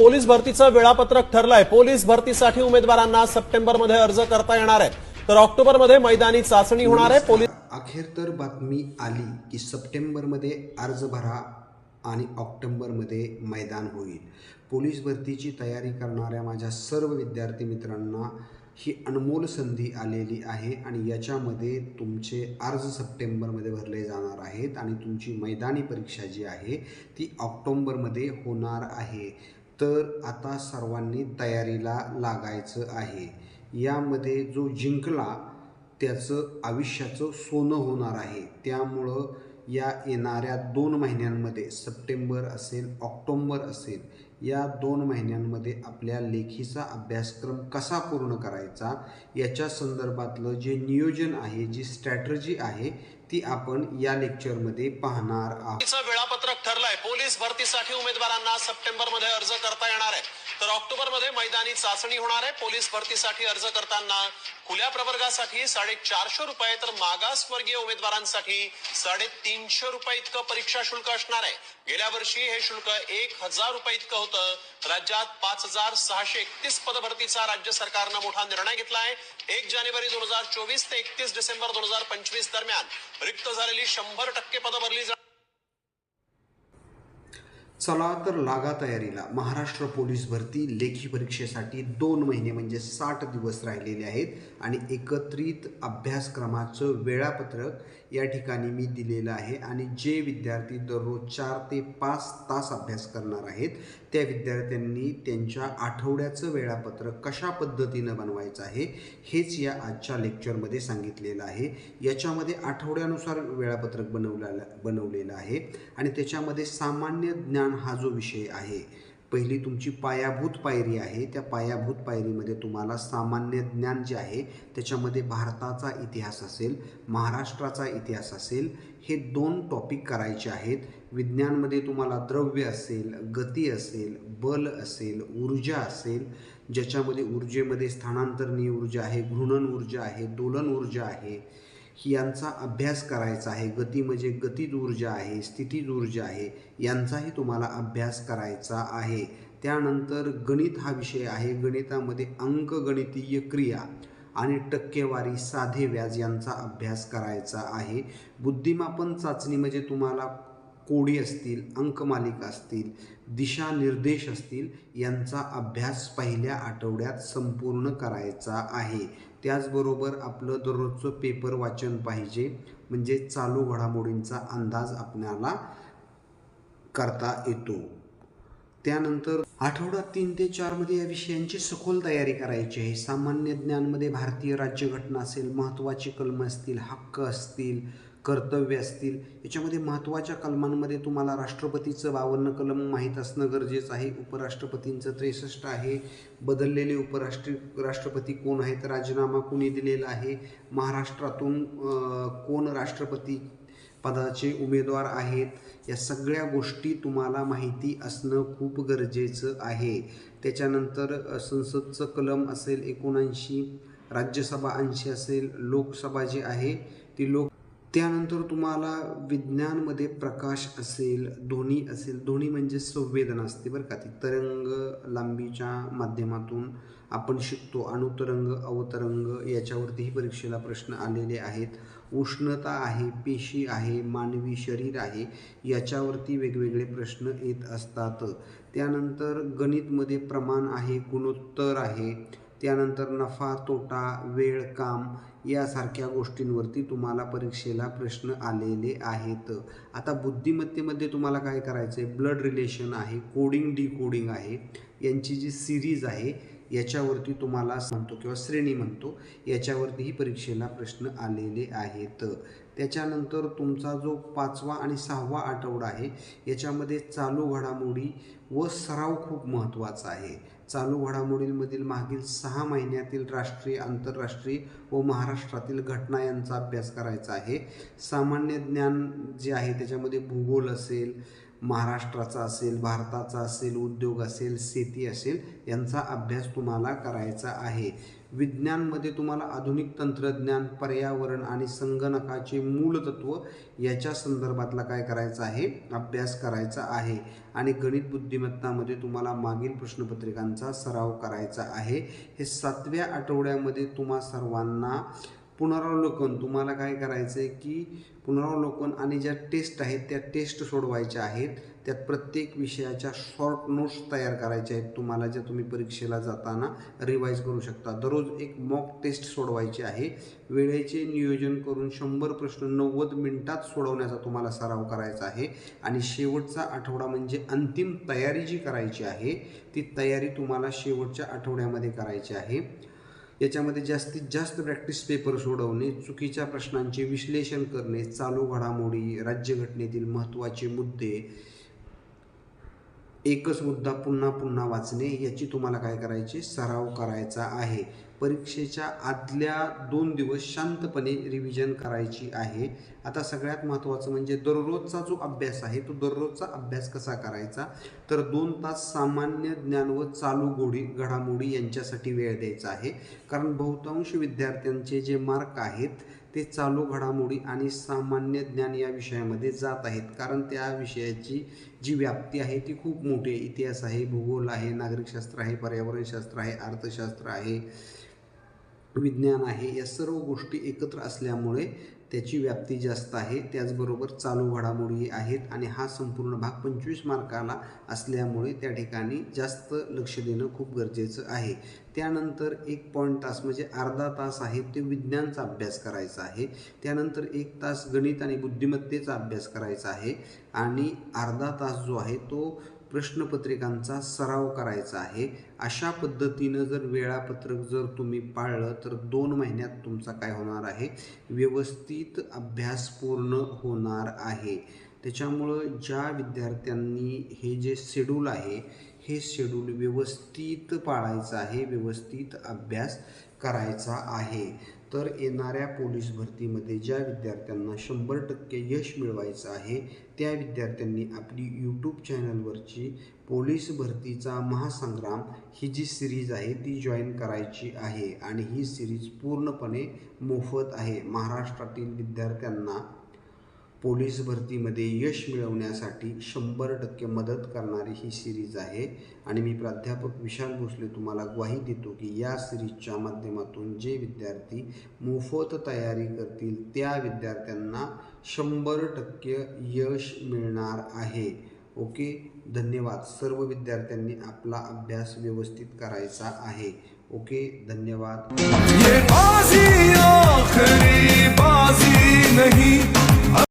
Police भरतीचं वेळापत्रक ठरलंय. Police भरतीसाठी उमेदवारांना सप्टेंबरमध्ये अर्ज करता येणार आहे तर ऑक्टोबरमध्ये मैदानी चाचणी होणार आहे. पोलीस अखेर तर बातमी आली की सप्टेंबरमध्ये अर्ज भरा आणि ऑक्टोबरमध्ये मैदान होईल. पोलीस भरतीची तयारी करणाऱ्या माझ्या सर्व विद्यार्थी मित्रांना ही अनमोल संधी आलेली आहे आणि याच्यामध्ये तुमचे अर्ज सप्टेंबरमध्ये भरले जाणार आहेत आणि तुमची मैदानी परीक्षा जी आहे ती ऑक्टोंबरमध्ये होणार आहे. तर आता सर्वांनी तयारीला लागायचं आहे. यामध्ये जो जिंकला त्याचं आयुष्याचं सोनं होणार आहे. त्यामुळं या येणाऱ्या दोन महिन्यांमध्ये सप्टेंबर असेल ऑक्टोंबर असेल या दोन महिन्यांमध्ये आपल्या लेखीचा अभ्यासक्रम कसा पूर्ण करायचा याच्या संदर्भातलं जे नियोजन आहे जी स्ट्रॅटर्जी आहे ती आपण या लेक्चरमध्ये पाहणार आहोत. पोलीस भरतीसाठी उमेदवारांना सप्टेंबरमध्ये अर्ज करता येणार आहे. तर ऑक्टोबरमध्ये मैदानी चाचणी होणार आहे. पोलीस भरतीसाठी अर्ज करताना खुल्या प्रवर्गासाठी साडेचारशे रुपये तर मागासवर्गीय उमेदवारांसाठी साडेतीनशे रुपये इतकं परीक्षा शुल्क असणार आहे. गेल्या वर्षी हे शुल्क एक हजार रुपये इतकं होतं. राज्यात पाच हजार सहाशे एकतीस पदभरतीचा राज्य सरकारनं मोठा निर्णय घेतला आहे. एक जानेवारी दोन हजार चोवीस ते एकतीस डिसेंबर दोन हजार पंचवीस दरम्यान रिक्त झालेली शंभर टक्के पदं भरली जाणार चला तर लागा तयारीला. महाराष्ट्र पोलीस भरती लेखी परीक्षेसाठी दोन महिने म्हणजे साठ दिवस राहिलेले आहेत आणि एकत्रित अभ्यासक्रमाचं वेळापत्रक या ठिकाणी मी दिलेलं आहे आणि जे विद्यार्थी दररोज चार ते पाच तास अभ्यास करणार आहेत त्या विद्यार्थ्यांनी त्यांच्या आठवड्याचं वेळापत्रक कशा पद्धतीनं बनवायचं आहे हेच या आजच्या लेक्चरमध्ये सांगितलेलं आहे. याच्यामध्ये आठवड्यानुसार वेळापत्रक बनवलेलं बनवलेलं आहे आणि त्याच्यामध्ये सामान्य ज्ञान हा जो विषय आहे पहिली तुमची पायाभूत पायरी आहे त्या पायाभूत पायरीमध्ये तुम्हाला सामान्य ज्ञान जे आहे त्याच्यामध्ये भारताचा इतिहास असेल महाराष्ट्राचा इतिहास असेल हे दोन टॉपिक करायचे आहेत. विज्ञानमध्ये तुम्हाला द्रव्य असेल गती असेल बल असेल ऊर्जा असेल ज्याच्यामध्ये ऊर्जेमध्ये स्थानांतरणीय ऊर्जा आहे घृणन ऊर्जा आहे दोलन ऊर्जा आहे. यांचा अभ्यास करायचा आहे. गती म्हणजे गतिज ऊर्जा आहे स्थितीज ऊर्जा आहे यांचाही तुम्हाला अभ्यास करायचा आहे. त्यानंतर गणित हा विषय आहे. गणितामध्ये अंकगणितीय क्रिया आणि टक्केवारी साधे व्याज यांचा अभ्यास करायचा आहे. बुद्धिमापन चाचणी म्हणजे तुम्हाला कोडी असतील अंकमालिका असतील दिशानिर्देश असतील यांचा अभ्यास पहिल्या आठवड्यात संपूर्ण करायचा आहे. त्याचबरोबर आपलं दररोजचं पेपर वाचन पाहिजे म्हणजे चालू घडामोडींचा अंदाज आपल्याला करता येतो. त्यानंतर आठवडा तीन ते चारमध्ये या विषयांची सखोल तयारी करायची आहे. सामान्य ज्ञानमध्ये भारतीय राज्यघटना असेल महत्त्वाची कलमं असतील हक्क असतील कर्तव्य असतील. याच्यामध्ये महत्त्वाच्या कलमांमध्ये तुम्हाला राष्ट्रपतीचं बावन्न कलम माहीत असणं गरजेचं आहे. उपराष्ट्रपतींचं त्रेसष्ट आहे. बदललेले उपराष्ट्र राष्ट्रपती कोण आहेत? राजीनामा कोणी दिलेला आहे? महाराष्ट्रातून कोण राष्ट्रपती पदाचे उमेदवार आहेत? या सगळ्या गोष्टी तुम्हाला माहिती असणं खूप गरजेचं आहे. त्याच्यानंतर संसदचं कलम असेल एकोणऐंशी राज्यसभा ऐंशी असेल लोकसभा जी आहे ती लोक त्यानंतर तुम्हाला विज्ञानमध्ये प्रकाश असेल ध्वनी असेल ध्वनी म्हणजे संवेदना असते बरं का ती. तरंग लांबीच्या माध्यमातून आपण शिकतो. अणुतरंग अवतरंग याच्यावरतीही परीक्षेला प्रश्न आलेले आहेत. उष्णता आहे पेशी आहे मानवी शरीर आहे याच्यावरती वेगवेगळे प्रश्न येत असतात. त्यानंतर गणितमध्ये प्रमाण आहे गुणोत्तर आहे त्यानंतर नफा तोटा वेळ काम यासारख्या गोष्टींवरती तुम्हाला परीक्षेला प्रश्न आलेले आहेत. आता बुद्धिमत्तेमध्ये तुम्हाला काय करायचं आहे ब्लड रिलेशन आहे कोडिंग डी कोडिंग आहे यांची जी सिरीज आहे याच्यावरती तुम्हाला म्हणतो किंवा श्रेणी म्हणतो याच्यावरतीही परीक्षेला प्रश्न आलेले आहेत. त्याच्यानंतर तुमचा जो पाचवा आणि सहावा आठवडा आहे याच्यामध्ये चालू घडामोडी व सराव खूप महत्त्वाचा आहे. चालू घडामोडींमधील मागील सहा महिन्यातील राष्ट्रीय आंतरराष्ट्रीय व महाराष्ट्रातील घटना यांचा अभ्यास करायचा आहे. सामान्य ज्ञान जे आहे त्याच्यामध्ये भूगोल असेल महाराष्ट्राचा असेल भारताचा असेल उद्योग असेल शेती असेल यांचा अभ्यास तुम्हाला करायचा आहे. विज्ञानमध्ये तुम्हाला आधुनिक तंत्रज्ञान पर्यावरण आणि संगणकाचे मूलतत्व याच्या संदर्भातला काय करायचं आहे? अभ्यास करायचा आहे. आणि गणित बुद्धिमत्तामध्ये तुम्हाला मागील प्रश्नपत्रिकांचा सराव करायचा आहे. हे सातव्या आठवड्यामध्ये तुम्हा सर्वांना पुनरावलोकन तुम्हाला काय करायचं आहे की पुनरावलोकन आणि ज्या टेस्ट आहेत त्या टेस्ट सोडवायच्या आहेत त्यात प्रत्येक विषयाच्या शॉर्ट नोट्स तयार करायच्या आहेत तुम्हाला ज्या तुम्ही परीक्षेला जाताना रिवाईज करू शकता. दररोज एक मॉक टेस्ट सोडवायची आहे. वेळेचे नियोजन करून शंभर प्रश्न नव्वद मिनिटात सोडवण्याचा तुम्हाला सराव करायचा आहे. आणि शेवटचा आठवडा म्हणजे अंतिम तयारी जी करायची आहे ती तयारी तुम्हाला शेवटच्या आठवड्यामध्ये करायची आहे. याच्यामध्ये जास्तीत जास्त प्रॅक्टिस पेपर सोडवणे चुकीच्या प्रश्नांचे विश्लेषण करणे चालू घडामोडी राज्यघटनेतील महत्त्वाचे मुद्दे एकच मुद्दा पुन्हा पुन्हा वाचणे याची तुम्हाला काय करायचे? सराव करायचा आहे. परीक्षेच्या आदल्या दोन दिवस शांतपणे रिव्हिजन करायची आहे. आता सगळ्यात महत्त्वाचं म्हणजे दररोजचा जो अभ्यास आहे तो दररोजचा अभ्यास कसा करायचा? तर दोन तास सामान्य ज्ञान व चालू गोडी घडामोडी यांच्यासाठी वेळ द्यायचा आहे. कारण बहुतांश विद्यार्थ्यांचे जे मार्क आहेत ते चालू घडामोडी आणि सामान्य ज्ञान या विषयामध्ये जात आहेत. कारण त्या विषयाची जी व्याप्ती आहे ती खूप मोठी आहे. इतिहास आहे भूगोल आहे नागरिकशास्त्र आहे पर्यावरणशास्त्र आहे अर्थशास्त्र आहे विज्ञान आहे. या सर्व गोष्टी एकत्र असल्यामुळे त्याची व्याप्ती जास्त आहे. त्याचबरोबर चालू घडामोडी आहेत आणि हा संपूर्ण भाग पंचवीस मार्काला असल्यामुळे त्या ठिकाणी जास्त लक्ष देणं खूप गरजेचं आहे. त्यानंतर एक पॉईंट तास म्हणजे अर्धा तास आहे ते विज्ञानचा अभ्यास करायचा आहे. त्यानंतर एक तास गणित आणि बुद्धिमत्तेचा अभ्यास करायचा आहे. आणि अर्धा तास जो आहे तो प्रश्नपत्रिकांचा सराव करायचा आहे. अशा पद्धतीनं जर वेळापत्रक जर तुम्ही पाळलं तर दोन महिन्यात तुमचा काय होणार आहे? व्यवस्थित अभ्यास पूर्ण होणार आहे. त्याच्यामुळं ज्या विद्यार्थ्यांनी हे जे शेड्यूल आहे हे शेड्यूल व्यवस्थित पाळायचं आहे व्यवस्थित अभ्यास करायचा आहे. तर येणाऱ्या पोलीस भरतीमध्ये ज्या विद्यार्थ्यांना शंभर टक्के यश मिळवायचं आहे त्या विद्यार्थ्यांनी आपली यूट्यूब चॅनलवरची पोलीस भरतीचा महासंग्राम ही जी सिरीज आहे ती जॉईन करायची आहे. आणि ही सिरीज पूर्णपणे मोफत आहे. महाराष्ट्रातील विद्यार्थ्यांना पोलीस भरतीमध्ये यश मिळवण्यासाठी शंभर टक्के मदत करणारी ही सिरीज आहे. आणि मी प्राध्यापक विशाल भोसले तुम्हाला ग्वाही देतो की या सिरीजच्या माध्यमातून जे विद्यार्थी मोफत तयारी करतील त्या विद्यार्थ्यांना शंभर टक्के यश मिळणार आहे. ओके? धन्यवाद. सर्व विद्यार्थ्यांनी आपला अभ्यास व्यवस्थित करायचा आहे. ओके? धन्यवाद. ये बाजी बाजी नहीं।